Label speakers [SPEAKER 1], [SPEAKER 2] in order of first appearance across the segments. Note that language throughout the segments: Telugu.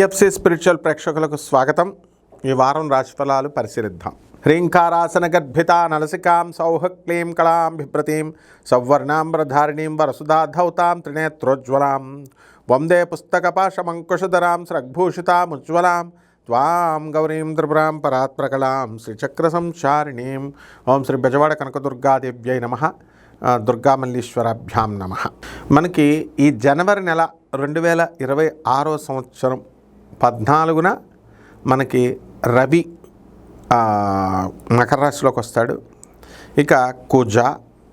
[SPEAKER 1] ఈఎఫ్సి స్పిరిచువల్ ప్రేక్షకులకు స్వాగతం. ఈ వారం రాశిఫలాలు పరిశీలిద్దాం. హ్రీంకారాసన గర్భిత నలసికాం సౌహ క్లీం కళాం బిభ్రతీం సౌవర్ణాంబ్రధారిణీం వరసుధాధౌతాం త్రినేత్రోజ్వలాం. వందే పుస్తకపాశమంకుశధరాం స్రగ్భూషితాముజ్వలాం త్వాం గౌరీం త్రిపురాం పరాత్ప్రకలాం శ్రీచక్ర సంచారిణీం. ఓం శ్రీ బెజవాడ కనకదుర్గాదేవ్యై నమ. దుర్గామల్లీశ్వరాభ్యాం నమ. మనకి ఈ జనవరి నెల రెండు వేల ఇరవై ఆరో సంవత్సరం పద్నాలుగున మనకి రవి మకర రాశిలోకి వస్తాడు. ఇక కుజ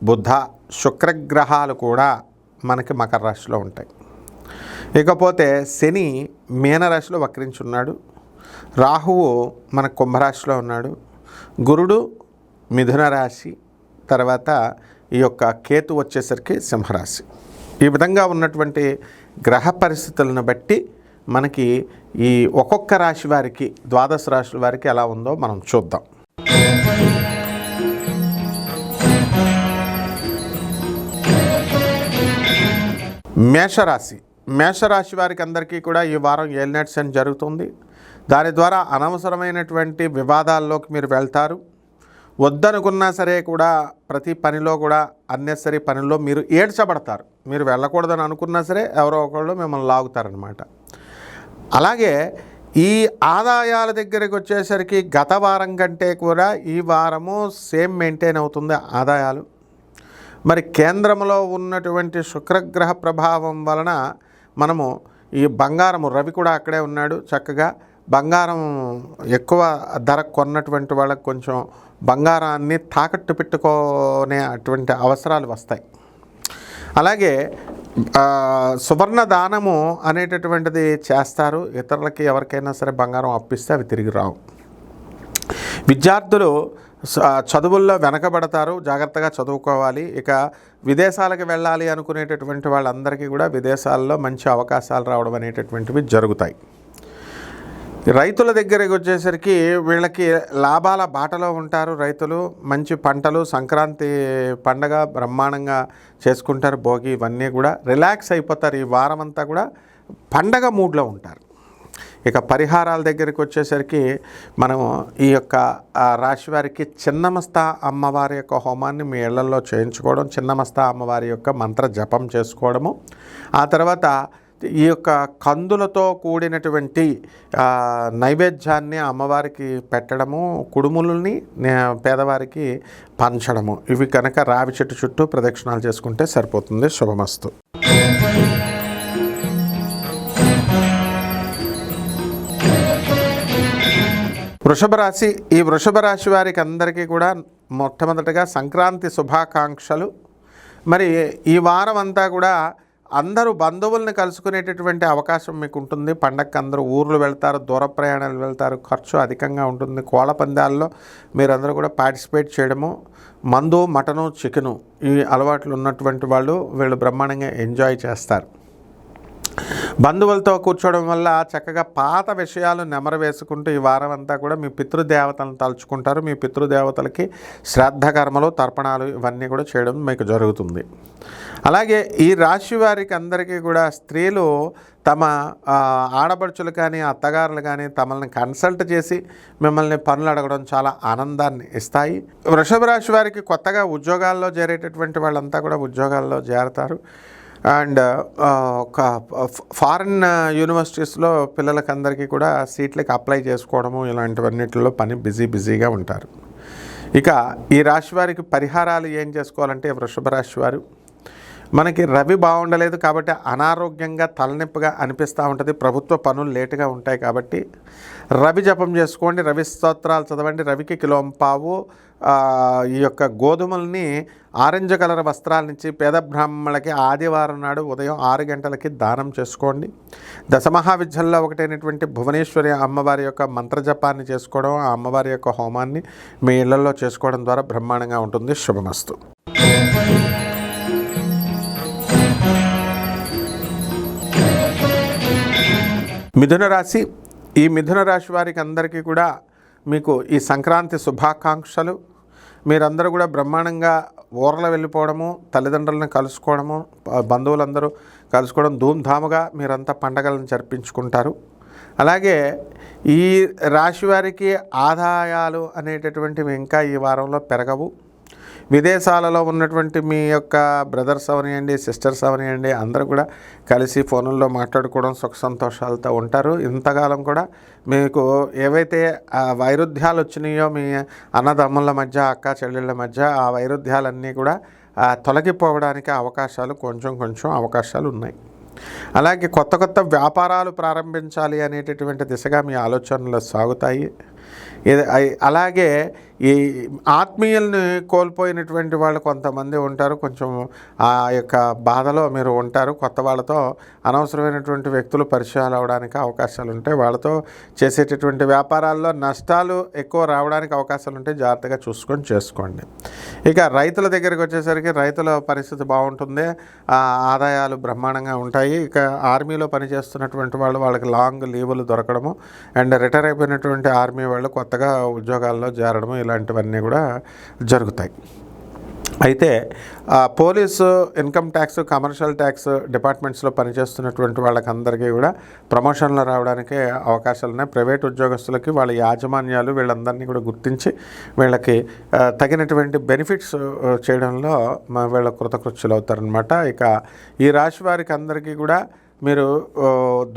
[SPEAKER 1] బుధ శుక్రగ్రహాలు కూడా మనకి మకర రాశిలో ఉంటాయి. ఇకపోతే శని మీనరాశిలో వక్రించున్నాడు. రాహువు మన కుంభరాశిలో ఉన్నాడు. గురుడు మిథున రాశి తర్వాత ఈ యొక్క కేతు వచ్చేసరికి సింహరాశి. ఈ విధంగా ఉన్నటువంటి గ్రహ పరిస్థితులను బట్టి మనకి ఈ ఒక్కొక్క రాశి వారికి ద్వాదశ రాశుల వారికి ఎలా ఉందో మనం చూద్దాం. మేషరాశి. మేషరాశి వారికి అందరికీ కూడా ఈ వారం ఏలినట్ అని జరుగుతుంది. దాని ద్వారా అనవసరమైనటువంటి వివాదాల్లోకి మీరు వెళ్తారు. వద్దనుకున్నా సరే కూడా ప్రతి పనిలో కూడా అన్నెసరీ పనిలో మీరు ఏడ్చబడతారు. మీరు వెళ్ళకూడదని అనుకున్నా సరే ఎవరో ఒకళ్ళు మిమ్మల్ని లాగుతారనమాట అలాగే ఈ ఆదాయాల దగ్గరికి వచ్చేసరికి గత వారం కంటే కూడా ఈ వారము సేమ్ మెయింటైన్ అవుతుంది ఆదాయాలు. మరి కేంద్రంలో ఉన్నటువంటి శుక్రగ్రహ ప్రభావం వలన మనము ఈ బంగారము రవి కూడా అక్కడే ఉన్నాడు చక్కగా. బంగారం ఎక్కువ ధర కొన్నటువంటి వాళ్ళకి కొంచెం బంగారాన్ని తాకట్టు పెట్టుకునే అటువంటి అవసరాలు వస్తాయి. అలాగే సువర్ణ దానము అనేటటువంటిది చేస్తారు. ఇతరులకి ఎవరికైనా సరే బంగారం అప్పిస్తే అవి తిరిగి రావు. విద్యార్థులు చదువుల్లో వెనకబడతారు. జాగ్రత్తగా చదువుకోవాలి. ఇక విదేశాలకు వెళ్ళాలి అనుకునేటటువంటి వాళ్ళందరికీ కూడా విదేశాల్లో మంచి అవకాశాలు రావడం అనేటటువంటివి జరుగుతాయి. రైతుల దగ్గరికి వచ్చేసరికి వీళ్ళకి లాభాల బాటలో ఉంటారు రైతులు. మంచి పంటలు సంక్రాంతి పండగ బ్రహ్మాండంగా చేసుకుంటారు భోగి ఇవన్నీ కూడా. రిలాక్స్ అయిపోతారు ఈ వారం అంతా కూడా. పండగ మూడ్లో ఉంటారు. ఇక పరిహారాల దగ్గరికి వచ్చేసరికి మనం ఈ యొక్క రాశి వారికి చిన్నమస్తా అమ్మవారి యొక్క హోమాన్ని మీ ఇళ్ళలో చేయించుకోవడం చిన్నమస్తా అమ్మవారి యొక్క మంత్ర జపం చేసుకోవడము. ఆ తర్వాత ఈ యొక్క కందులతో కూడినటువంటి నైవేద్యాన్ని అమ్మవారికి పెట్టడము కుడుములని పేదవారికి పంచడము. ఇవి కనుక రావి చెట్టు చుట్టూ ప్రదక్షిణాలు చేసుకుంటే సరిపోతుంది. శుభమస్తు. వృషభ రాశి ఈ వృషభ రాశి వారికి అందరికీ కూడా మొట్టమొదటగా సంక్రాంతి శుభాకాంక్షలు. మరి ఈ వారం అంతా కూడా అందరూ బంధువుల్ని కలుసుకునేటటువంటి అవకాశం మీకు ఉంటుంది పండగకి అందరూ ఊర్లు వెళ్తారు దూర ప్రయాణాలు వెళ్తారు ఖర్చు అధికంగా ఉంటుంది. కోళ్ళ పందాల్లో మీరందరూ కూడా పార్టిసిపేట్ చేయడము మందు మటను చికెను ఈ అలవాట్లు ఉన్నటువంటి వాళ్ళు వీళ్ళు బ్రహ్మాండంగా ఎంజాయ్ చేస్తారు. బంధువులతో కూర్చోవడం వల్ల చక్కగా పాత విషయాలు నెమరవేసుకుంటూ ఈ వారం అంతా కూడా మీ పితృదేవతలను తలుచుకుంటారు. మీ పితృదేవతలకి శ్రాద్ధ కర్మలు తర్పణాలు ఇవన్నీ కూడా చేయడం మీకు జరుగుతుంది. అలాగే ఈ రాశి వారికి అందరికీ కూడా స్త్రీలు తమ ఆడపడుచులు కానీ అత్తగారులు కానీ తమల్ని కన్సల్ట్ చేసి మిమ్మల్ని పనులు అడగడం చాలా ఆనందాన్ని ఇస్తాయి. వృషభ రాశి వారికి కొత్తగా ఉద్యోగాల్లో చేరేటటువంటి వాళ్ళంతా కూడా ఉద్యోగాల్లో చేరతారు. అండ్ ఒక ఫారిన్ యూనివర్సిటీస్లో పిల్లలకి అందరికీ కూడా సీట్లకి అప్లై చేసుకోవడము ఇలాంటివన్నిటిలో పని బిజీ బిజీగా ఉంటారు. ఇక ఈ రాశి వారికి పరిహారాలు ఏం చేసుకోవాలంటే వృషభ రాశి వారు మనకి రవి బాగుండలేదు కాబట్టి అనారోగ్యంగా తలనొప్పిగా అనిపిస్తూ ఉంటుంది. ప్రభుత్వ పనులు లేటుగా ఉంటాయి కాబట్టి రవి జపం చేసుకోండి రవి స్తోత్రాలు చదవండి. రవికి కిలోంపావు ఈ యొక్క గోధుమల్ని ఆరెంజ్ కలర్ వస్త్రాలనిచ్చి పేద బ్రాహ్మణులకి ఆదివారం నాడు ఉదయం ఆరు గంటలకి దానం చేసుకోండి. దశమహావిద్యల్లో ఒకటైనటువంటి భువనేశ్వరి అమ్మవారి యొక్క మంత్రజపాన్ని చేసుకోవడం ఆ అమ్మవారి యొక్క హోమాన్ని మీ ఇళ్ళలో చేసుకోవడం ద్వారా బ్రహ్మాండంగా ఉంటుంది. శుభమస్తు. మిథున రాశి ఈ మిథున రాశి వారికి అందరికీ కూడా మీకు ఈ సంక్రాంతి శుభాకాంక్షలు. మీరందరూ కూడా బ్రహ్మాండంగా ఊర్ల వెళ్ళిపోవడము తల్లిదండ్రులను కలుసుకోవడము బంధువులందరూ కలుసుకోవడం ధూమ్ధాముగా మీరంతా పండగలను జరిపించుకుంటారు. అలాగే ఈ రాశి వారికి ఆదాయాలు అనేటటువంటివి ఇంకా ఈ వారంలో పెరగవు. విదేశాలలో ఉన్నటువంటి మీ యొక్క బ్రదర్స్ అవనియండి సిస్టర్స్ అవనియండి అందరూ కూడా కలిసి ఫోన్లలో మాట్లాడుకోవడం సుఖ సంతోషాలతో ఉంటారు. ఇంతకాలం కూడా మీకు ఏవైతే ఆ వైరుధ్యాలు వచ్చినాయో మీ అన్నదమ్ముల మధ్య అక్క చెల్లెళ్ళ మధ్య ఆ వైరుధ్యాలన్నీ కూడా తొలగిపోవడానికి అవకాశాలు కొంచెం కొంచెం అవకాశాలు ఉన్నాయి. అలాగే కొత్త కొత్త వ్యాపారాలు ప్రారంభించాలి అనేటటువంటి దిశగా మీ ఆలోచనలు సాగుతాయి. అలాగే ఈ ఆత్మీయుల్ని కోల్పోయినటువంటి వాళ్ళు కొంతమంది ఉంటారు. కొంచెం ఆ యొక్క బాధలో మీరు ఉంటారు. కొత్త వాళ్ళతో అనవసరమైనటువంటి వ్యక్తులు పరిచయాలు అవడానికి అవకాశాలు ఉంటాయి వాళ్ళతో చేసేటటువంటి వ్యాపారాల్లో నష్టాలు ఎక్కువ రావడానికి అవకాశాలు ఉంటాయి జాగ్రత్తగా చూసుకొని చేసుకోండి. ఇక రైతుల దగ్గరికి వచ్చేసరికి రైతుల పరిస్థితి బాగుంటుంది. ఆ ఆదాయాలు బ్రహ్మాండంగా ఉంటాయి. ఇక ఆర్మీలో పనిచేస్తున్నటువంటి వాళ్ళు వాళ్ళకి లాంగ్ లీవులు దొరకడము అండ్ రిటైర్ అయిపోయినటువంటి ఆర్మీ వాళ్ళు కొత్త కొత్తగా ఉద్యోగాల్లో చేరడం ఇలాంటివన్నీ కూడా జరుగుతాయి. అయితే police income tax commercial tax డిపార్ట్మెంట్స్లో పనిచేస్తున్నటువంటి వాళ్ళకందరికీ కూడా ప్రమోషన్లు రావడానికి అవకాశాలు ఉన్నాయి. ప్రైవేట్ ఉద్యోగస్తులకి వాళ్ళ యాజమాన్యాలు వీళ్ళందరినీ కూడా గుర్తించి వీళ్ళకి తగినటువంటి బెనిఫిట్స్ చేయడంలో వీళ్ళ కృతకృత్యులు అవుతారనమాట ఇక ఈ రాశి వారికి అందరికీ కూడా మీరు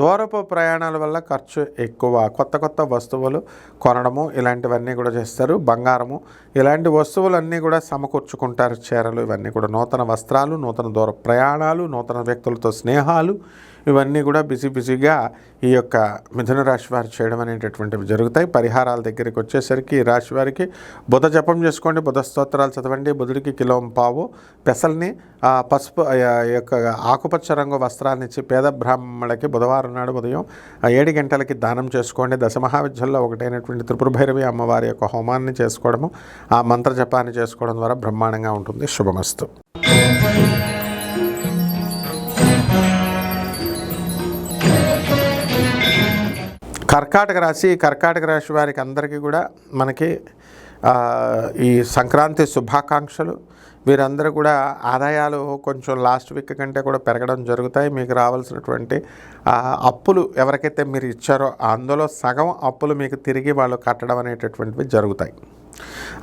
[SPEAKER 1] దూరపు ప్రయాణాల వల్ల ఖర్చు ఎక్కువ. కొత్త కొత్త వస్తువులు కొనడము ఇలాంటివన్నీ కూడా చేస్తారు. బంగారము ఇలాంటి వస్తువులన్నీ కూడా సమకూర్చుకుంటారు చీరలు ఇవన్నీ కూడా. నూతన వస్త్రాలు నూతన దూర ప్రయాణాలు నూతన వ్యక్తులతో స్నేహాలు ఇవన్నీ కూడా బిజీ బిజీగా ఈ యొక్క మిథున రాశి వారు చేయడం అనేటటువంటివి జరుగుతాయి. పరిహారాల దగ్గరికి వచ్చేసరికి ఈ రాశి వారికి బుధ జపం చేసుకోండి బుధ స్తోత్రాలు చదవండి బుధుడికి కిలోం పావు. పెసల్ని పసుపు ఈ యొక్క ఆకుపచ్చ రంగు వస్త్రాన్ని ఇచ్చి పేద బ్రాహ్మణులకి బుధవారం నాడు ఉదయం ఏడు గంటలకి దానం చేసుకోండి. దశమహావిద్యల్లో ఒకటైనటువంటి త్రిపురభైరవి అమ్మవారి యొక్క హోమాన్ని చేసుకోవడము ఆ మంత్ర జపాన్ని చేసుకోవడం ద్వారా బ్రహ్మాండంగా ఉంటుంది. శుభమస్తు. కర్కాటక రాశి కర్కాటక రాశి వారికి అందరికీ కూడా మనకి ఈ సంక్రాంతి శుభాకాంక్షలు. వీరందరూ కూడా ఆదాయాలు కొంచెం లాస్ట్ వీక్ కంటే కూడా పెరగడం జరుగుతాయి. మీకు రావాల్సినటువంటి అప్పులు ఎవరికైతే మీరు ఇచ్చారో అందులో సగం అప్పులు మీకు తిరిగి వాళ్ళు కట్టడం అనేటటువంటివి జరుగుతాయి.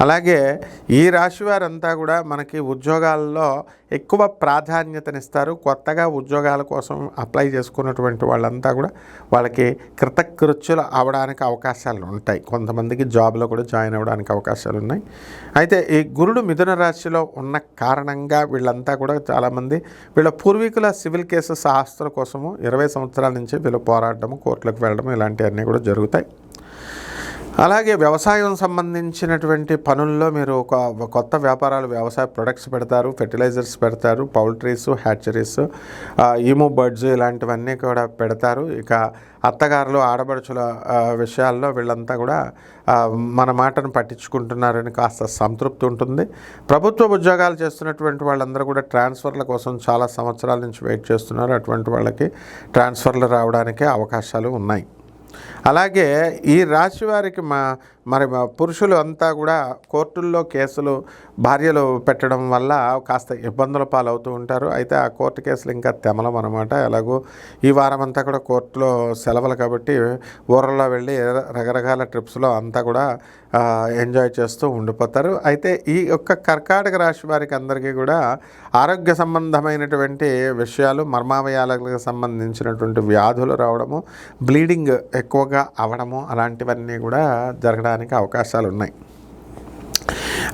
[SPEAKER 1] అలాగే ఈ రాశి వారంతా కూడా మనకి ఉద్యోగాల్లో ఎక్కువ ప్రాధాన్యతనిస్తారు. కొత్తగా ఉద్యోగాల కోసం అప్లై చేసుకున్నటువంటి వాళ్ళంతా కూడా వాళ్ళకి కృతకృత్యులు అవడానికి అవకాశాలు ఉంటాయి. కొంతమందికి జాబ్లో కూడా జాయిన్ అవ్వడానికి అవకాశాలు ఉన్నాయి. అయితే ఈ గురుడు మిథున రాశిలో ఉన్న కారణంగా వీళ్ళంతా కూడా చాలామంది వీళ్ళ పూర్వీకుల సివిల్ కేసు ఆస్తుల కోసము ఇరవై సంవత్సరాల నుంచి వీళ్ళు పోరాడము కోర్టులకు వెళ్ళడం ఇలాంటివన్నీ కూడా జరుగుతాయి. అలాగే వ్యవసాయం సంబంధించినటువంటి పనుల్లో మీరు ఒక కొత్త వ్యాపారాలు వ్యవసాయ ప్రొడక్ట్స్ పెడతారు ఫెర్టిలైజర్స్ పెడతారు పౌల్ట్రీస్ హ్యాచరీస్ ఈమో బర్డ్స్ ఇలాంటివన్నీ కూడా పెడతారు. ఇక అత్తగారులు ఆడబడుచుల విషయాల్లో వీళ్ళంతా కూడా మన మాటను పట్టించుకుంటున్నారని కాస్త సంతృప్తి ఉంటుంది. ప్రభుత్వ ఉద్యోగాలు చేస్తున్నటువంటి వాళ్ళందరూ కూడా ట్రాన్స్ఫర్ల కోసం చాలా సంవత్సరాల నుంచి వెయిట్ చేస్తున్నారు. అటువంటి వాళ్ళకి ట్రాన్స్ఫర్లు రావడానికి అవకాశాలు ఉన్నాయి. అలాగే ఈ రాశి వారికి మా మరి మా పురుషులు అంతా కూడా కోర్టుల్లో కేసులు భార్యలు పెట్టడం వల్ల కాస్త ఇబ్బందుల పాలవుతూ ఉంటారు. అయితే ఆ కోర్టు కేసులు ఇంకా తెమలం అనమాట ఎలాగో ఈ వారం అంతా కూడా కోర్టులో సెలవులు కాబట్టి ఊరల్లో వెళ్ళి రకరకాల ట్రిప్స్లో అంతా కూడా ఎంజాయ్ చేస్తూ ఉండిపోతారు. అయితే ఈ యొక్క కర్కాటక రాశి వారికి అందరికీ కూడా ఆరోగ్య సంబంధమైనటువంటి విషయాలు మర్మావయాలకు సంబంధించినటువంటి వ్యాధులు రావడము బ్లీడింగ్ ఎక్కువగా అవడము అలాంటివన్నీ కూడా జరగడానికి అవకాశాలు ఉన్నాయి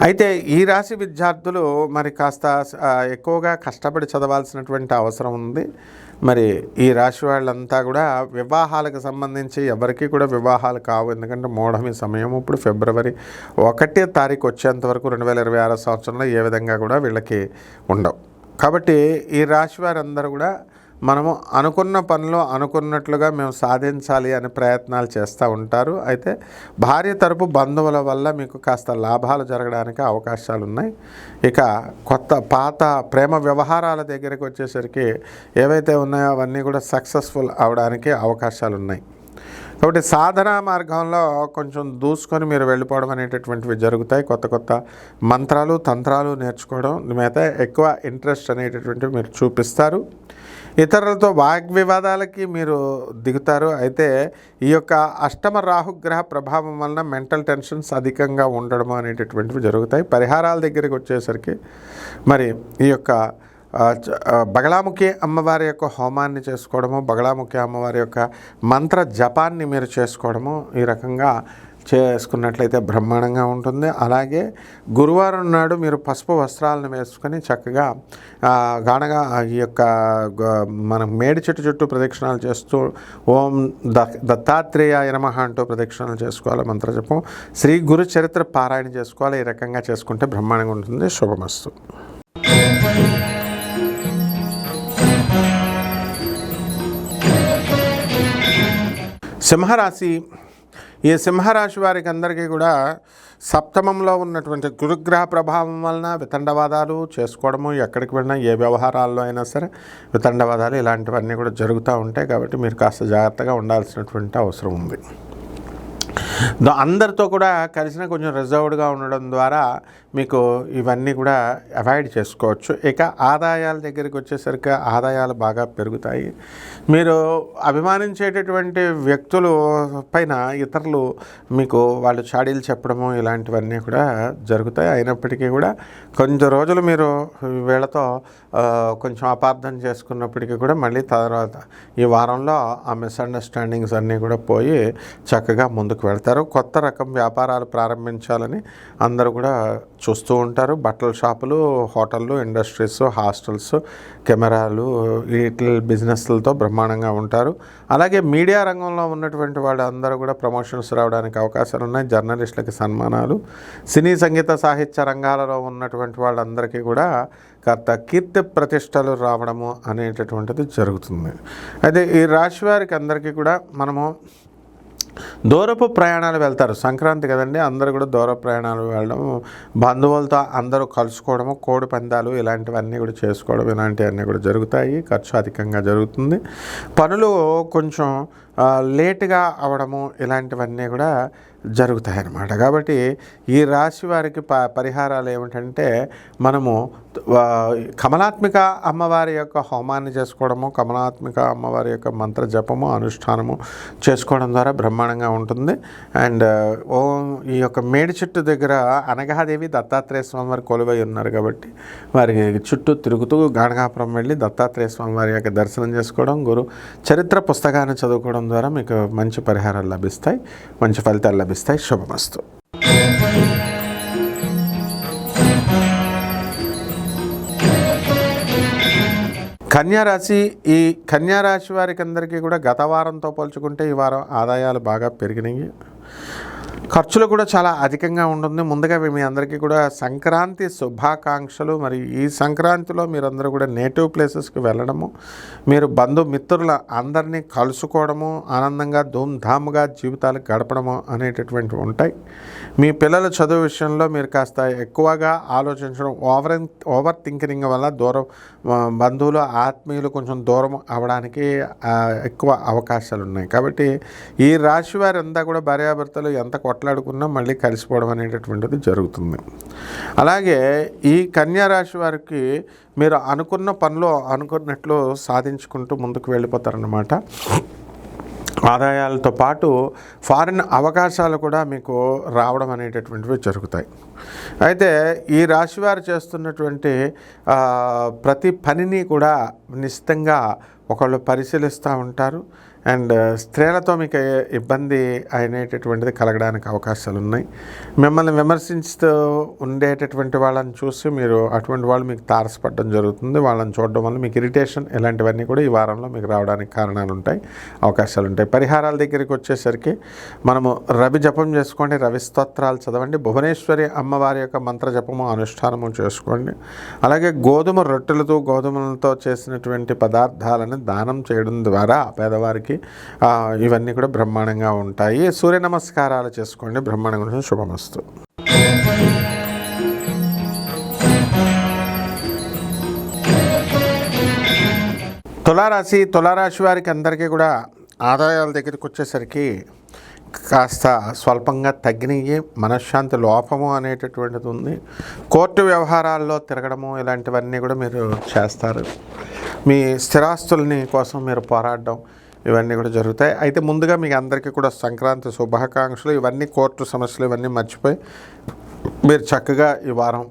[SPEAKER 1] అయితే ఈ రాశి విద్యార్థులు మరి కాస్త ఎక్కువగా కష్టపడి చదవాల్సినటువంటి అవసరం ఉంది. మరి ఈ రాశి వాళ్ళంతా కూడా వివాహాలకు సంబంధించి ఎవరికీ కూడా వివాహాలు కావు. ఎందుకంటే మూఢమి సమయం ఇప్పుడు ఫిబ్రవరి ఒకటే తారీఖు వచ్చేంత వరకు రెండు వేల ఇరవై ఆరో సంవత్సరంలో ఏ విధంగా కూడా వీళ్ళకి ఉండవు. కాబట్టి ఈ రాశి వారందరూ కూడా మనము అనుకున్న పనిలో అనుకున్నట్లుగా మేము సాధించాలి అనే ప్రయత్నాలు చేస్తూ ఉంటారు. అయితే భార్య తరపు బంధువుల వల్ల మీకు కాస్త లాభాలు జరగడానికి అవకాశాలు ఉన్నాయి. ఇక కొత్త పాత ప్రేమ వ్యవహారాల దగ్గరికి వచ్చేసరికి ఏవైతే ఉన్నాయో అవన్నీ కూడా సక్సెస్ఫుల్ అవడానికి అవకాశాలు ఉన్నాయి. కాబట్టి సాధన మార్గంలో కొంచెం దూసుకొని మీరు వెళ్ళిపోవడం అనేటటువంటివి జరుగుతాయి. కొత్త కొత్త మంత్రాలు తంత్రాలు నేర్చుకోవడం మీద ఎక్కువ ఇంట్రెస్ట్ అనేటటువంటివి మీరు చూపిస్తారు. ఇతరులతో వాగ్వివాదాలకి మీరు దిగుతారు. అయితే ఈ యొక్క అష్టమ రాహుగ్రహ ప్రభావం వలన మెంటల్ టెన్షన్స్ అధికంగా ఉండడం అనేటటువంటివి జరుగుతాయి. పరిహారాల దగ్గరికి వచ్చేసరికి మరి ఈ యొక్క బగళాముఖి అమ్మవారి యొక్క హోమాన్ని చేసుకోవడము బగళాముఖి అమ్మవారి యొక్క మంత్ర జపాన్ని మీరు చేసుకోవడము ఈ రకంగా చేసుకున్నట్లయితే బ్రహ్మాండంగా ఉంటుంది. అలాగే గురువారం నాడు మీరు పసుపు వస్త్రాలను వేసుకొని చక్కగా గానగా ఈ యొక్క మనం మేడి చెట్టు చుట్టూ ప్రదక్షిణాలు చేస్తూ ఓం ద దత్తాత్రేయ నమః అంటూ ప్రదక్షిణాలు చేసుకోవాలి మంత్రజపం. శ్రీ గురు చరిత్ర పారాయణ చేసుకోవాలి. ఈ రకంగా చేసుకుంటే బ్రహ్మాండంగా ఉంటుంది. శుభమస్తు. సింహరాశి ఈ సింహరాశి వారికి అందరికీ కూడా సప్తమంలో ఉన్నటువంటి గురుగ్రహ ప్రభావం వలన వితండవాదాలు చేసుకోవడము ఎక్కడికి వెళ్ళినా ఏ వ్యవహారాల్లో అయినా సరే వితండవాదాలు ఇలాంటివన్నీ కూడా జరుగుతూ ఉంటాయి కాబట్టి మీరు కాస్త జాగ్రత్తగా ఉండాల్సినటువంటి అవసరం ఉంది. అందరితో కూడా కలిసిన కొంచెం రిజర్వ్డ్గా ఉండడం ద్వారా మీకు ఇవన్నీ కూడా అవాయిడ్ చేసుకోవచ్చు. ఇక ఆదాయాల దగ్గరికి వచ్చేసరికి ఆదాయాలు బాగా పెరుగుతాయి. మీరు అభిమానించేటటువంటి వ్యక్తులు పైన ఇతరులు మీకు వాళ్ళు చాడీలు చెప్పడము ఇలాంటివన్నీ కూడా జరుగుతాయి. అయినప్పటికీ కూడా కొంచెం రోజులు మీరు వీళ్ళతో కొంచెం అపార్థం చేసుకున్నప్పటికీ కూడా మళ్ళీ తర్వాత ఈ వారంలో ఆ మిస్అండర్స్టాండింగ్స్ అన్నీ కూడా పోయి చక్కగా ముందుకు పెడతారు. కొత్త రకం వ్యాపారాలు ప్రారంభించాలని అందరూ కూడా చూస్తూ ఉంటారు. బట్టల షాపులు హోటళ్ళు ఇండస్ట్రీస్ హాస్టల్స్ కెమెరాలు వీటి బిజినెస్లతో బ్రహ్మాండంగా ఉంటారు. అలాగే మీడియా రంగంలో ఉన్నటువంటి వాళ్ళు అందరూ కూడా ప్రమోషన్స్ రావడానికి అవకాశాలు ఉన్నాయి. జర్నలిస్టులకి సన్మానాలు. సినీ సంగీత సాహిత్య రంగాలలో ఉన్నటువంటి వాళ్ళందరికీ కూడా కాస్త కీర్తి ప్రతిష్టలు రావడము అనేటటువంటిది జరుగుతుంది. అయితే ఈ రాశి వారికి అందరికీ కూడా మనము దూరపు ప్రయాణాలు వెళ్తారు. సంక్రాంతి కదండి అందరూ కూడా దూర ప్రయాణాలు వెళ్ళడం బంధువులతో అందరూ కలుసుకోవడము కోడి పందాలు ఇలాంటివన్నీ కూడా చేసుకోవడం ఇలాంటివన్నీ కూడా జరుగుతాయి. ఖర్చు అధికంగా జరుగుతుంది. పనులు కొంచెం లేటుగా అవడము ఇలాంటివన్నీ కూడా జరుగుతాయి అన్నమాట కాబట్టి ఈ రాశి వారికి ప పరిహారాలు ఏమిటంటే మనము కమలాత్మిక అమ్మవారి యొక్క హోమాన్ని చేసుకోవడము కమలాత్మిక అమ్మవారి యొక్క మంత్ర జపము అనుష్ఠానము చేసుకోవడం ద్వారా బ్రహ్మాండంగా ఉంటుంది. అండ్ ఓ ఈ యొక్క మేడి చెట్టు దగ్గర అనగాదేవి దత్తాత్రేయ స్వామి వారు కొలువై ఉన్నారు కాబట్టి వారి చుట్టూ తిరుగుతూ గాణగాపురం వెళ్ళి దత్తాత్రేయ స్వామి వారి యొక్క దర్శనం చేసుకోవడం గురు చరిత్ర పుస్తకాన్ని చదువుకోవడం ద్వారా మీకు మంచి పరిహారాలు లభిస్తాయి మంచి ఫలితాలు లభిస్తాయి. శుభమస్తు కన్యారాశి ఈ కన్యారాశి వారికి అందరికీ కూడా గత వారంతో పోల్చుకుంటే ఈ వారం ఆదాయాలు బాగా పెరిగినాయి. ఖర్చులు కూడా చాలా అధికంగా ఉంటుంది. ముందుగా మీ అందరికీ కూడా సంక్రాంతి శుభాకాంక్షలు. మరి ఈ సంక్రాంతిలో మీరందరూ కూడా నేటివ్ ప్లేసెస్కి వెళ్ళడము మీరు బంధుమిత్రుల అందరినీ కలుసుకోవడము ఆనందంగా ధూమ్ధామ్గా జీవితాలు గడపడము అనేటటువంటివి ఉంటాయి. మీ పిల్లల చదువు విషయంలో మీరు కాస్త ఎక్కువగా ఆలోచించడం ఓవర్ ఓవర్ థింకింగ్ వల్ల దూరం బంధువులు ఆత్మీయులు కొంచెం దూరం అవడానికి ఎక్కువ అవకాశాలు ఉన్నాయి కాబట్టి ఈ రాశి వారంతా కూడా భార్యాభర్తలు ఎంత కొట్లాడుకున్నా మళ్ళీ కలిసిపోవడం అనేటటువంటిది జరుగుతుంది. అలాగే ఈ కన్యా రాశి వారికి మీరు అనుకున్న పనిలో అనుకున్నట్లు సాధించుకుంటూ ముందుకు వెళ్ళిపోతారన్నమాట. ఆదాయాలతో పాటు ఫారిన్ అవకాశాలు కూడా మీకు రావడం అనేటటువంటివి జరుగుతాయి. అయితే ఈ రాశివారు చేస్తున్నటువంటి ప్రతి పనిని కూడా నిశ్చితంగా ఒకళ్ళు పరిశీలిస్తూ ఉంటారు. అండ్ స్త్రీలతో మీకు ఇబ్బంది అనేటటువంటిది కలగడానికి అవకాశాలు ఉన్నాయి మిమ్మల్ని విమర్శిస్తూ ఉండేటటువంటి వాళ్ళని చూసి మీరు అటువంటి వాళ్ళు మీకు తారసపడడం జరుగుతుంది. వాళ్ళని చూడడం వల్ల మీకు ఇరిటేషన్ ఇలాంటివన్నీ కూడా ఈ వారంలో మీకు రావడానికి కారణాలు ఉంటాయి అవకాశాలు ఉంటాయి పరిహారాల దగ్గరికి వచ్చేసరికి మనము రవి జపం చేసుకోండి రవి స్తోత్రాలు చదవండి భువనేశ్వరి అమ్మవారి యొక్క మంత్ర జపము అనుష్ఠానము చేసుకోండి. అలాగే గోధుమ రొట్టెలతో గోధుమలతో చేసినటువంటి పదార్థాలను దానం చేయడం ద్వారా పేదవారికి మనకి ఇవన్నీ కూడా బ్రహ్మాండంగా ఉంటాయి. సూర్య నమస్కారాలు చేసుకోండి. బ్రహ్మాండంగా గురించి శుభమస్తు. తులారాశి తులారాశి వారికి అందరికీ కూడా ఆదాయాల దగ్గరికి వచ్చేసరికి కాస్త స్వల్పంగా తగ్గినవి మనశ్శాంతి లోపము అనేటటువంటిది ఉంది. కోర్టు వ్యవహారాల్లో తిరగడము ఇలాంటివన్నీ కూడా మీరు చేస్తారు. మీ స్థిరాస్తుల్ని కోసం మీరు పోరాడడం ఇవన్నీ కూడా జరుగుతాయి. అయితే ముందుగా మీకు అందరికీ కూడా సంక్రాంతి శుభాకాంక్షలు. ఇవన్నీ కోర్టు సమస్యలు ఇవన్నీ మర్చిపోయి మీరు చక్కగా ఈ వారం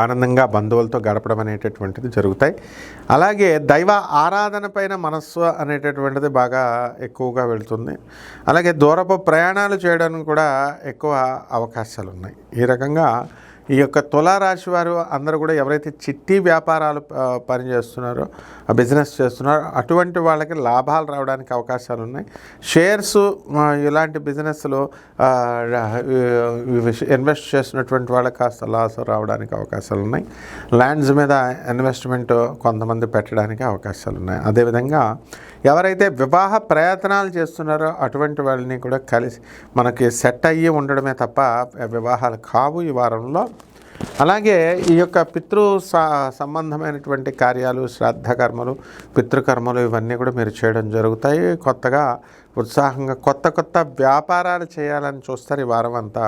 [SPEAKER 1] ఆనందంగా బంధువులతో గడపడం అనేటటువంటిది జరుగుతాయి. అలాగే దైవ ఆరాధన పైన మనస్సు అనేటటువంటిది బాగా ఎక్కువగా వెళుతుంది. అలాగే దూరపు ప్రయాణాలు చేయడానికి కూడా ఎక్కువ అవకాశాలు ఉన్నాయి ఈ రకంగా ఈ యొక్క తులారాశి వారు అందరూ కూడా ఎవరైతే చిట్టి వ్యాపారాలు పనిచేస్తున్నారో బిజినెస్ చేస్తున్నారో అటువంటి వాళ్ళకి లాభాలు రావడానికి అవకాశాలు ఉన్నాయి. షేర్స్ ఇలాంటి బిజినెస్లో ఇన్వెస్ట్ చేసినటువంటి వాళ్ళకి కాస్త లాస్ రావడానికి అవకాశాలు ఉన్నాయి. ల్యాండ్స్ మీద ఇన్వెస్ట్మెంట్ కొంతమంది పెట్టడానికి అవకాశాలు ఉన్నాయి. అదేవిధంగా ఎవరైతే వివాహ ప్రయత్నాలు చేస్తున్నారో అటువంటి వాళ్ళని కూడా కలిసి మనకి సెట్ అయ్యి ఉండడమే తప్ప వివాహాలు కావు ఈ వారంలో. అలాగే ఈ యొక్క పితృ సంబంధమైనటువంటి కార్యాలు శ్రాద్ధ కర్మలు పితృకర్మలు ఇవన్నీ కూడా మీరు చేయడం జరుగుతాయి. కొత్తగా ఉత్సాహంగా కొత్త కొత్త వ్యాపారాలు చేయాలని చూస్తారు ఈ వారం అంతా.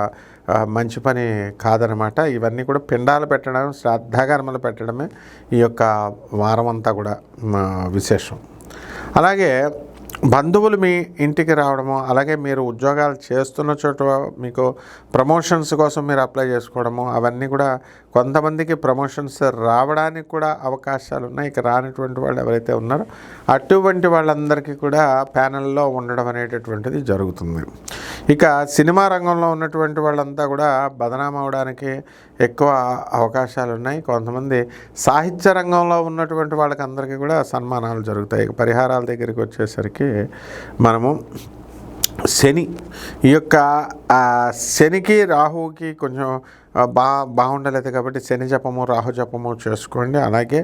[SPEAKER 1] మంచి పని కాదనమాట. ఇవన్నీ కూడా పిండాలు పెట్టడం శ్రాద్ధ కర్మలు పెట్టడమే ఈ యొక్క వారం అంతా కూడా విశేషం. అలాగే బంధువులు మీ ఇంటికి రావడము అలాగే మీరు ఉద్యోగాలు చేస్తున్న చోట మీకు ప్రమోషన్స్ కోసం మీరు అప్లై చేసుకోవడము అవన్నీ కూడా కొంతమందికి ప్రమోషన్స్ రావడానికి కూడా అవకాశాలు ఉన్నాయి. ఇక రానటువంటి వాళ్ళు ఎవరైతే ఉన్నారో అటువంటి వాళ్ళందరికీ కూడా ప్యానెల్లో ఉండడం అనేటటువంటిది జరుగుతుంది. ఇక సినిమా రంగంలో ఉన్నటువంటి వాళ్ళంతా కూడా బదనాం అవడానికి ఎక్కువ అవకాశాలు ఉన్నాయి. కొంతమంది సాహిత్య రంగంలో ఉన్నటువంటి వాళ్ళకి అందరికీ కూడా సన్మానాలు జరుగుతాయి. పరిహారాల దగ్గరికి వచ్చేసరికి మనము శని ఈ యొక్క శనికి రాహువుకి కొంచెం బా బాగుండలేదు కాబట్టి శని జపము రాహు జపము చేసుకోండి. అలాగే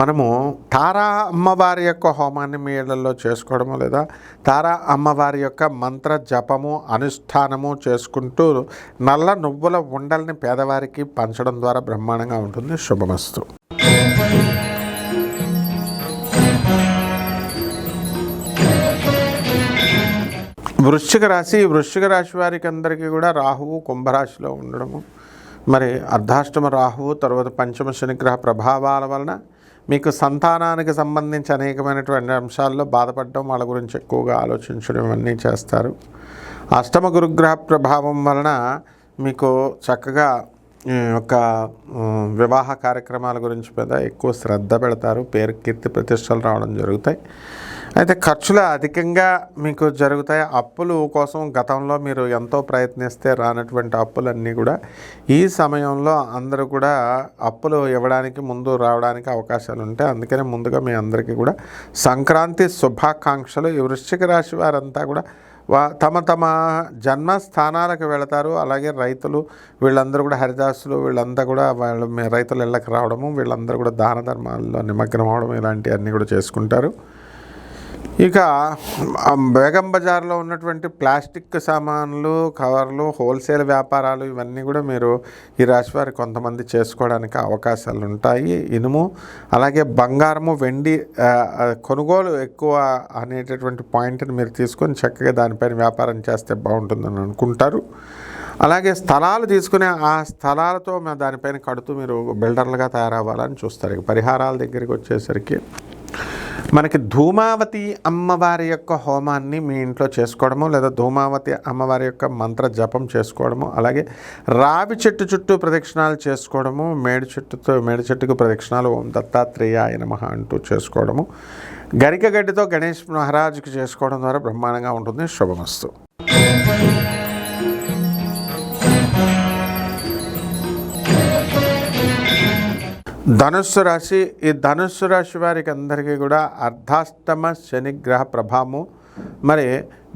[SPEAKER 1] మనము తారా అమ్మవారి యొక్క హోమాన్ని మీ ఇళ్ళలో చేసుకోవడము లేదా తారా అమ్మవారి యొక్క మంత్ర జపము అనుష్ఠానము చేసుకుంటూ నల్ల నువ్వుల ఉండల్ని పేదవారికి పంచడం ద్వారా బ్రహ్మాండంగా ఉంటుంది. శుభమస్తు. వృశ్చిక రాశి వృశ్చిక రాశి వారికి అందరికీ కూడా రాహువు కుంభరాశిలో ఉండడము. మరి అర్ధాష్టమ రాహువు తర్వాత పంచమ శనిగ్రహ ప్రభావాల వలన మీకు సంతానానికి సంబంధించి అనేకమైనటువంటి అంశాల్లో బాధపడడం వాళ్ళ గురించి ఎక్కువగా ఆలోచించడం ఇవన్నీ చేస్తారు. అష్టమ గురుగ్రహ ప్రభావం వలన మీకు చక్కగా యొక్క వివాహ కార్యక్రమాల గురించి మీద ఎక్కువ శ్రద్ధ పెడతారు. పేరు కీర్తి ప్రతిష్టలు రావడం జరుగుతాయి. అయితే ఖర్చులు అధికంగా మీకు జరుగుతాయి. అప్పులు కోసం గతంలో మీరు ఎంతో ప్రయత్నిస్తే రానటువంటి అప్పులన్నీ కూడా ఈ సమయంలో అందరూ కూడా అప్పులు ఇవ్వడానికి ముందు రావడానికి అవకాశాలు ఉంటాయి. అందుకనే ముందుగా మీ అందరికీ కూడా సంక్రాంతి శుభాకాంక్షలు. ఈ వృశ్చిక రాశి వారంతా కూడా వా తమ తమ జన్మస్థానాలకు వెళతారు. అలాగే రైతులు వీళ్ళందరూ కూడా హరిదాసులు వీళ్ళంతా కూడా వాళ్ళు రైతులు ఇళ్ళకి రావడము వీళ్ళందరూ కూడా దాన ధర్మాల్లో నిమగ్నం అవడం ఇలాంటివన్నీ కూడా చేసుకుంటారు. ఇక బేగం బజార్లో ఉన్నటువంటి ప్లాస్టిక్ సామాన్లు కవర్లు హోల్సేల్ వ్యాపారాలు ఇవన్నీ కూడా మీరు ఈ రాశి వారి కొంతమంది చేసుకోవడానికి అవకాశాలు ఉంటాయి. ఇనుము అలాగే బంగారము వెండి కొనుగోలు ఎక్కువ అనేటటువంటి పాయింట్ని మీరు తీసుకొని చక్కగా దానిపైన వ్యాపారం చేస్తే బాగుంటుందని అనుకుంటారు. అలాగే స్థలాలు తీసుకునే ఆ స్థలాలతో దానిపైన కడుతూ మీరు బిల్డర్లుగా తయారవ్వాలని చూస్తారు. ఇక పరిహారాల దగ్గరికి వచ్చేసరికి మనకి ధూమావతి అమ్మవారి యొక్క హోమాన్ని మీ ఇంట్లో చేసుకోవడము లేదా ధూమావతి అమ్మవారి యొక్క మంత్ర జపం చేసుకోవడము అలాగే రావి చెట్టు చుట్టూ ప్రదక్షిణాలు చేసుకోవడము మేడి చెట్టుతో మేడి చెట్టుకు ప్రదక్షిణాలు ఓం దత్తాత్రేయాయ నమః అంటూ చేసుకోవడము గరికగడ్డితో గణేష్ మహారాజుకి చేసుకోవడం ద్వారా బ్రహ్మాండంగా ఉంటుంది. శుభమస్తు. ధనుస్సు రాశి ఈ ధనుస్సు రాశి వారికి అందరికీ కూడా అర్ధాష్టమ శనిగ్రహ ప్రభావము. మరి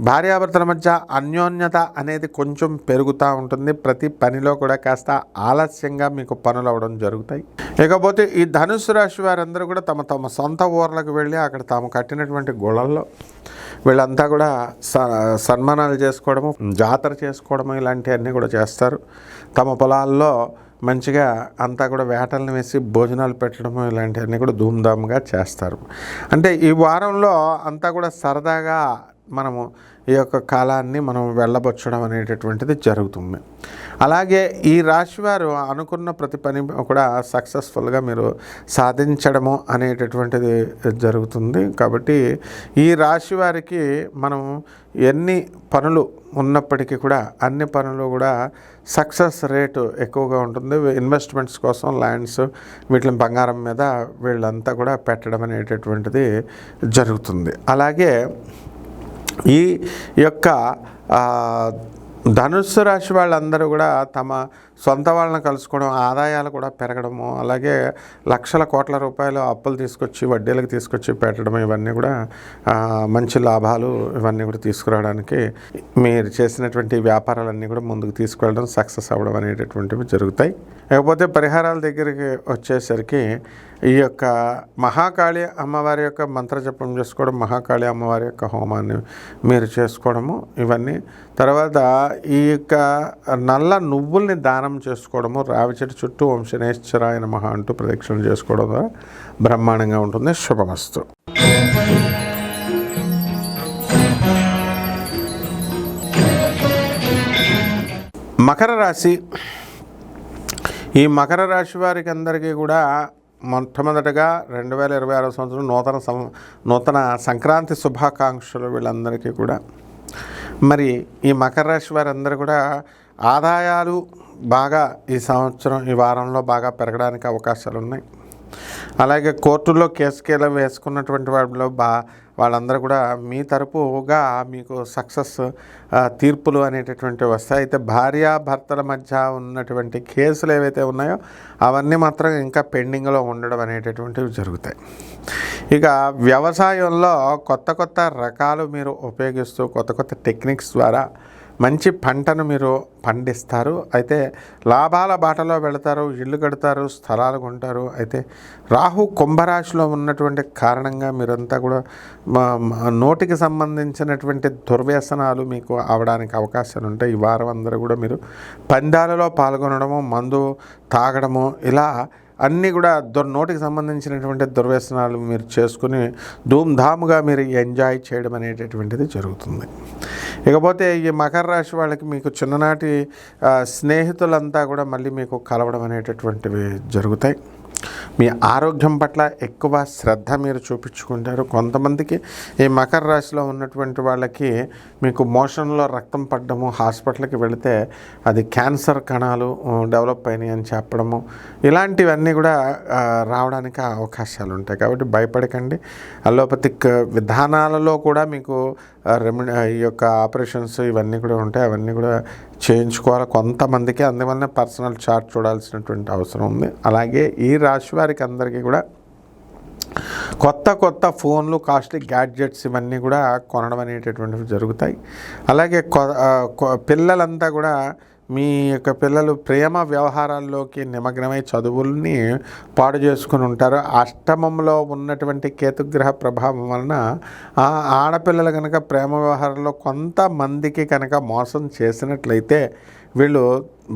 [SPEAKER 1] భార్యాభర్తల మధ్య అన్యోన్యత అనేది కొంచెం పెరుగుతూ ఉంటుంది. ప్రతి పనిలో కూడా కాస్త ఆలస్యంగా మీకు పనులు అవ్వడం జరుగుతాయి. ఇకపోతే ఈ ధనుస్సు రాశి వారందరూ కూడా తమ తమ సొంత ఊర్లకు వెళ్ళి అక్కడ తాము కట్టినటువంటి గుళల్లో వీళ్ళంతా కూడా స సన్మానాలు చేసుకోవడము జాతర చేసుకోవడము ఇలాంటివన్నీ కూడా చేస్తారు. తమ పొలాల్లో మంచిగా అంతా కూడా వేటలను వేసి భోజనాలు పెట్టడము ఇలాంటివన్నీ కూడా ధూమ్ధామ్గా చేస్తారు. అంటే ఈ వారంలో అంతా కూడా సరదాగా మనము ఈ యొక్క కాలాన్ని మనం వెళ్ళబొచ్చడం అనేటటువంటిది జరుగుతుంది. అలాగే ఈ రాశి వారు అనుకున్న ప్రతి పని కూడా సక్సెస్ఫుల్గా మీరు సాధించడము అనేటటువంటిది జరుగుతుంది. కాబట్టి ఈ రాశి వారికి మనం ఎన్ని పనులు ఉన్నప్పటికీ కూడా అన్ని పనులు కూడా సక్సెస్ రేటు ఎక్కువగా ఉంటుంది. ఇన్వెస్ట్మెంట్స్ కోసం ల్యాండ్స్ వీటిని బంగారం మీద వీళ్ళంతా కూడా పెట్టడం అనేటటువంటిది జరుగుతుంది. అలాగే ఈ యొక్క ధనుస్సు రాశి వాళ్ళందరూ కూడా తమ సొంత వాళ్ళని కలుసుకోవడం ఆదాయాలు కూడా పెరగడము అలాగే లక్షల కోట్ల రూపాయలు అప్పులు తీసుకొచ్చి వడ్డీలకు తీసుకొచ్చి పెట్టడం ఇవన్నీ కూడా మంచి లాభాలు ఇవన్నీ కూడా తీసుకురావడానికి మీరు చేసినటువంటి వ్యాపారాలన్నీ కూడా ముందుకు తీసుకెళ్ళడం సక్సెస్ అవ్వడం అనేటటువంటివి జరుగుతాయి. లేకపోతే పరిహారాల దగ్గరికి వచ్చేసరికి ఈ యొక్క మహాకాళి అమ్మవారి యొక్క మంత్రజపం చేసుకోవడం మహాకాళి అమ్మవారి యొక్క హోమాన్ని మీరు చేసుకోవడము ఇవన్నీ. తర్వాత ఈ యొక్క నల్ల నువ్వుల్ని దానం చేసుకోవడము రావి చెట్టు చుట్టూ ఓం శనేశ్వరాయ నమః అంటూ ప్రదక్షిణ చేసుకోవడం ద్వారా బ్రహ్మాండంగా ఉంటుంది. శుభమస్తు. మకర రాశి. ఈ మకర రాశి వారికి అందరికీ కూడా మొట్టమొదటగా రెండు వేల ఇరవై ఆరో సంవత్సరం నూతన సం నూతన సంక్రాంతి శుభాకాంక్షలు వీళ్ళందరికీ కూడా. మరి ఈ మకర రాశి వారందరూ కూడా ఆదాయాలు బాగా ఈ సంవత్సరం ఈ వారంలో బాగా పెరగడానికి అవకాశాలు ఉన్నాయి అలాగే కోర్టులో కేసుకేలా వేసుకున్నటువంటి వాళ్ళలో బా వాళ్ళందరూ కూడా మీ తరపుగా మీకు సక్సెస్ తీర్పులు అనేటటువంటివి వస్తాయి. అయితే భార్యాభర్తల మధ్య ఉన్నటువంటి కేసులు ఏవైతే ఉన్నాయో అవన్నీ మాత్రం ఇంకా పెండింగ్లో ఉండడం అనేటటువంటివి జరుగుతాయి. ఇక వ్యవసాయంలో కొత్త కొత్త రకాలు మీరు ఉపయోగిస్తూ కొత్త కొత్త టెక్నిక్స్ ద్వారా మంచి పంటను మీరు పండిస్తారు. అయితే లాభాల బాటలో వెళతారు ఇల్లు కడతారు స్థలాలు కొంటారు. అయితే రాహు కుంభరాశిలో ఉన్నటువంటి కారణంగా మీరంతా కూడా మా- నోటికి సంబంధించినటువంటి దుర్వ్యసనాలు మీకు అవడానికి అవకాశాలు ఉంటాయి. ఈ వారం అందరూ కూడా మీరు పందాలలో పాల్గొనడము మందు తాగడము ఇలా అన్నీ కూడా దుర్ నోటికి సంబంధించినటువంటి దుర్వ్యసనాలు మీరు చేసుకుని ధూమ్ధాముగా మీరు ఎంజాయ్ చేయడం అనేటటువంటిది జరుగుతుంది. ఇకపోతే ఈ మకర రాశి వాళ్ళకి మీకు చిన్ననాటి స్నేహితులంతా కూడా మళ్ళీ మీకు కలవడం అనేటటువంటివి జరుగుతాయి. మీ ఆరోగ్యం పట్ల ఎక్కువ శ్రద్ధ మీరు చూపించుకుంటారు. కొంతమందికి ఈ మకర రాశిలో ఉన్నటువంటి వాళ్ళకి మీకు మోషన్లో రక్తం పడ్డము హాస్పిటల్కి వెళితే అది క్యాన్సర్ కణాలు డెవలప్ అయినాయి అని చెప్పడము. ఇలాంటివన్నీ కూడా రావడానికి అవకాశాలు ఉంటాయి కాబట్టి భయపడకండి. అలోపతిక్ విధానాలలో కూడా మీకు రెమిడ ఈ యొక్క ఆపరేషన్స్ ఇవన్నీ కూడా ఉంటాయి. అవన్నీ కూడా చేయించుకోవాలి. కొంతమందికి అందువల్ల పర్సనల్ చార్ట్ చూడాల్సినటువంటి అవసరం ఉంది. అలాగే ఈ రాశి వారికి అందరికీ కూడా కొత్త కొత్త ఫోన్లు కాస్ట్లీ గ్యాడ్జెట్స్ ఇవన్నీ కూడా కొనడం అనేటటువంటివి జరుగుతాయి. అలాగే కొ- కొ- పిల్లలంతా కూడా మీ యొక్క పిల్లలు ప్రేమ వ్యవహారాల్లోకి నిమగ్నమై చదువుల్ని పాడు చేసుకుని ఉంటారు. అష్టమంలో ఉన్నటువంటి కేతుగ్రహ ప్రభావం వలన ఆడపిల్లలు కనుక ప్రేమ వ్యవహారంలో కొంతమందికి కనుక మోసం చేసినట్లయితే వీళ్ళు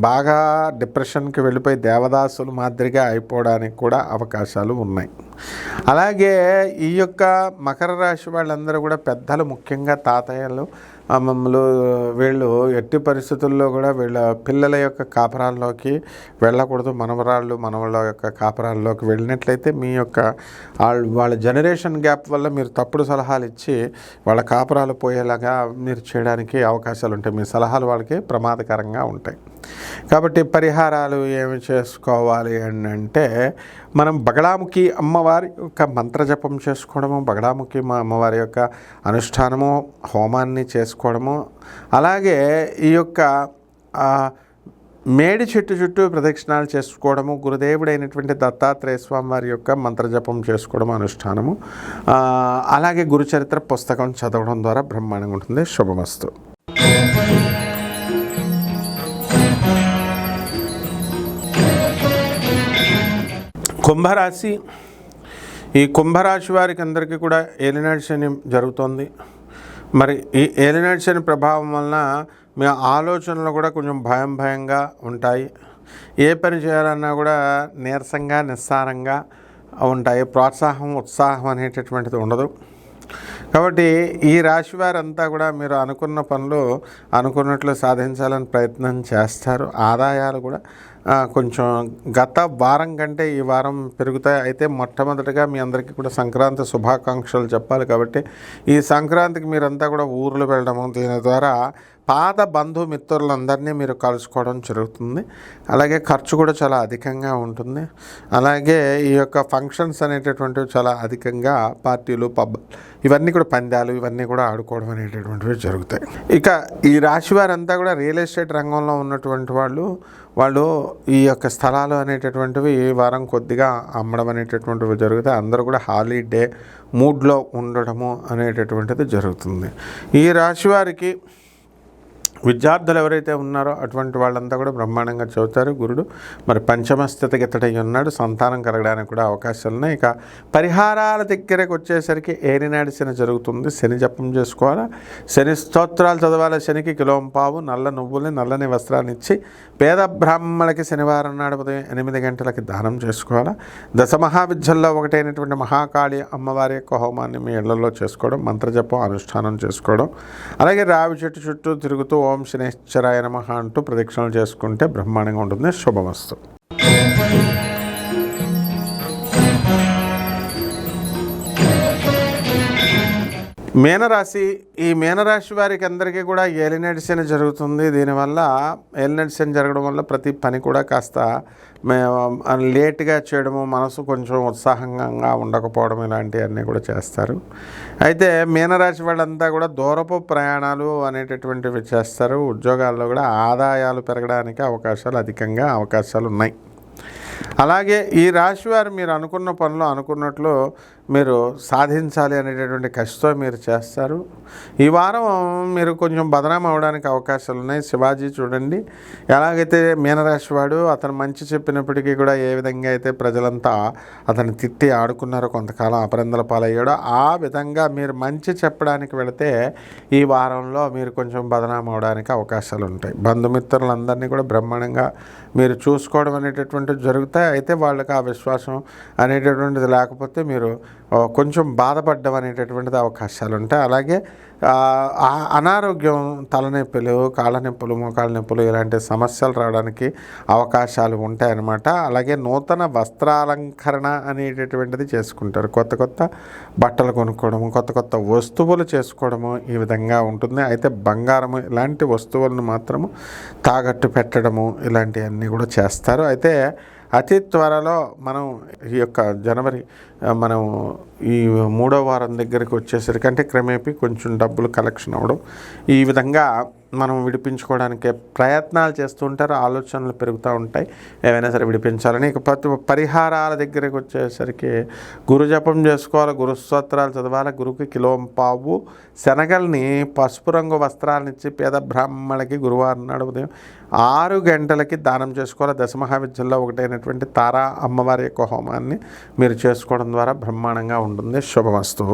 [SPEAKER 1] బాగా డిప్రెషన్కి వెళ్ళిపోయి దేవదాసులు మాదిరిగా అయిపోవడానికి కూడా అవకాశాలు ఉన్నాయి. అలాగే ఈ యొక్క మకర రాశి వాళ్ళందరూ కూడా పెద్దలు ముఖ్యంగా తాతయ్యలు మమ్మల్ని వీళ్ళు ఎట్టి పరిస్థితుల్లో కూడా వీళ్ళ పిల్లల యొక్క కాపరాల్లోకి వెళ్ళకూడదు. మనవరాళ్ళు మనవళ్ళ యొక్క కాపరాల్లోకి వెళ్ళినట్లయితే మీ యొక్క వాళ్ళ వాళ్ళ జనరేషన్ గ్యాప్ వల్ల మీరు తప్పుడు సలహాలు ఇచ్చి వాళ్ళ కాపరాలు పోయేలాగా మీరు చేయడానికి అవకాశాలు ఉంటాయి మీ సలహాలు వాళ్ళకి ప్రమాదకరంగా ఉంటాయి. కాబట్టి పరిహారాలు ఏమి చేసుకోవాలి అని అంటే మనం బగడాముఖి అమ్మవారి యొక్క మంత్రజపం చేసుకోవడము బగడాముఖి మా అమ్మవారి యొక్క అనుష్ఠానము హోమాన్ని చేసుకోవడము అలాగే ఈ యొక్క మేడి చెట్టు చుట్టూ ప్రదక్షిణాలు చేసుకోవడము గురుదేవుడైనటువంటి దత్తాత్రేయ స్వామి వారి యొక్క మంత్రజపం చేసుకోవడం అనుష్ఠానము అలాగే గురుచరిత్ర పుస్తకం చదవడం ద్వారా బ్రహ్మాండంగా ఉంటుంది. శుభమస్తు. కుంభరాశి. ఈ కుంభరాశి వారికి అందరికీ కూడా ఏలినాడు శని జరుగుతోంది. మరి ఈ ఏలినాడు శని ప్రభావం వలన మీ ఆలోచనలు కూడా కొంచెం భయం భయంగా ఉంటాయి. ఏ పని చేయాలన్నా కూడా నీరసంగా నిస్సారంగా ఉంటాయి. ప్రోత్సాహం ఉత్సాహం అనేటటువంటిది ఉండదు. కాబట్టి ఈ రాశి వారంతా కూడా మీరు అనుకున్న పనులు అనుకున్నట్లు సాధించాలని ప్రయత్నం చేస్తారు. ఆదాయాలు కూడా కొంచెం గత వారం కంటే ఈ వారం పెరుగుతాయి. అయితే మొట్టమొదటిగా మీ అందరికీ కూడా సంక్రాంతి శుభాకాంక్షలు చెప్పాలి కాబట్టి ఈ సంక్రాంతికి మీరంతా కూడా ఊర్లు వెళ్ళడము దీని ద్వారా పాత బంధుమిత్రులందరినీ మీరు కలుసుకోవడం జరుగుతుంది. అలాగే ఖర్చు కూడా చాలా అధికంగా ఉంటుంది. అలాగే ఈ యొక్క ఫంక్షన్స్ అనేటటువంటివి చాలా అధికంగా పార్టీలు పబ్ ఇవన్నీ కూడా పందాలు ఇవన్నీ కూడా ఆడుకోవడం అనేటటువంటివి జరుగుతాయి. ఇక ఈ రాశి వారంతా కూడా రియల్ ఎస్టేట్ రంగంలో ఉన్నటువంటి వాళ్ళు వాళ్ళు ఈ యొక్క స్థలాలు అనేటటువంటివి ఈ వారం కొద్దిగా అమ్మడం అనేటటువంటివి జరుగుతాయి. అందరూ కూడా హాలిడే మూడ్లో ఉండడము అనేటటువంటిది జరుగుతుంది. ఈ రాశి వారికి విద్యార్థులు ఎవరైతే ఉన్నారో అటువంటి వాళ్ళంతా కూడా బ్రహ్మాండంగా చదువుతారు. గురుడు మరి పంచమ స్థితిగతడై ఉన్నాడు. సంతానం కలగడానికి కూడా అవకాశాలు ఉన్నాయి. ఇక పరిహారాల దగ్గరకు వచ్చేసరికి ఏరినాడు శని జరుగుతుంది. శని జపం చేసుకోవాలా? శని స్తోత్రాలు చదవాలి? శనికి కిలోంపావు నల్ల నువ్వుల్ని నల్లని వస్త్రాన్ని ఇచ్చి పేద బ్రాహ్మణులకి శనివారం నాడు ఉదయం ఎనిమిది గంటలకి దానం చేసుకోవాలా? దశ మహావిద్యల్లో ఒకటైనటువంటి మహాకాళి అమ్మవారి యొక్క హోమాన్ని మీ ఇళ్ళలో చేసుకోవడం మంత్రజపం అనుష్ఠానం చేసుకోవడం అలాగే రావి చెట్టు చుట్టూ తిరుగుతూ ఓం శనేశ్వరాయ నమ అంటూ ప్రదక్షిణలు చేసుకుంటే బ్రహ్మాండంగా ఉంటుంది. శుభమస్తు. మీనరాశి ఈ మీనరాశి వారికి అందరికీ కూడా ఏలినడి శని జరుగుతుంది. దీనివల్ల ఏలినడి శని జరగడం వల్ల ప్రతి పని కూడా కాస్త లేట్గా చేయడము మనసు కొంచెం ఉత్సాహంగా ఉండకపోవడం ఇలాంటివన్నీ కూడా చేస్తారు. అయితే మీనరాశి వాళ్ళంతా కూడా దూరపు ప్రయాణాలు అనేటటువంటివి చేస్తారు. ఉద్యోగాల్లో కూడా ఆదాయాలు పెరగడానికి అవకాశాలు అధికంగా అవకాశాలు ఉన్నాయి అలాగే ఈ రాశి వారు మీరు అనుకున్న పనులు అనుకున్నట్లు మీరు సాధించాలి అనేటటువంటి కష్టతో మీరు చేస్తారు. ఈ వారం మీరు కొంచెం బదనాం అవడానికి అవకాశాలు ఉన్నాయి. శివాజీ చూడండి. ఎలాగైతే మీనరాశి వాడు అతను మంచి చెప్పినప్పటికీ కూడా ఏ విధంగా అయితే ప్రజలంతా అతను తిట్టి ఆడుకున్నారో కొంతకాలం అపరందల పాలయ్యాడో ఆ విధంగా మీరు మంచి చెప్పడానికి వెళితే ఈ వారంలో మీరు కొంచెం బదనాం అవడానికి అవకాశాలు ఉంటాయి. బంధుమిత్రులందరినీ కూడా బ్రహ్మాండంగా మీరు చూసుకోవడం అనేటటువంటిది జరుగుతాయి. అయితే వాళ్ళకి ఆ విశ్వాసం అనేటటువంటిది లేకపోతే మీరు కొంచెం బాధపడడం అనేటటువంటిది అవకాశాలు ఉంటాయి అలాగే అనారోగ్యం తలనొప్పులు కాళ్ళ నొప్పులు మోకాళ్ళ నొప్పులు ఇలాంటి సమస్యలు రావడానికి అవకాశాలు ఉంటాయన్నమాట. అలాగే నూతన వస్త్రాలంకరణ అనేటటువంటిది చేసుకుంటారు. కొత్త కొత్త బట్టలు కొనుక్కోవడము కొత్త కొత్త వస్తువులు చేసుకోవడము ఈ విధంగా ఉంటుంది. అయితే బంగారము ఇలాంటి వస్తువులను మాత్రము తాకట్టు పెట్టడము ఇలాంటివన్నీ కూడా చేస్తారు. అయితే అతి త్వరలో మనం ఈ యొక్క జనవరి మనం ఈ మూడో వారం దగ్గరికి వచ్చేసరికి అంటే క్రమేపీ కొంచెం డబ్బులు కలెక్షన్ అవ్వడం. ఈ విధంగా మనం విడిపించుకోవడానికి ప్రయత్నాలు చేస్తూ ఉంటారు ఆలోచనలు పెరుగుతూ ఉంటాయి. ఏవైనా సరే విడిపించాలని ఇక పరిహారాల దగ్గరికి వచ్చేసరికి గురు జపం చేసుకోవాలి గురు స్తోత్రాలు చదవాలి గురువుకి కిలోం పావు. శనగల్ని పసుపు రంగు వస్త్రాలను ఇచ్చి పేద బ్రాహ్మణులకి గురువారం నాడు ఉదయం ఆరు గంటలకి దానం చేసుకోవాలి. దశమహావిద్యల్లో ఒకటైనటువంటి తారా అమ్మవారి యొక్క హోమాన్ని మీరు చేసుకోవడం ద్వారా బ్రహ్మాండంగా ఉంటుంది. శుభమస్తు.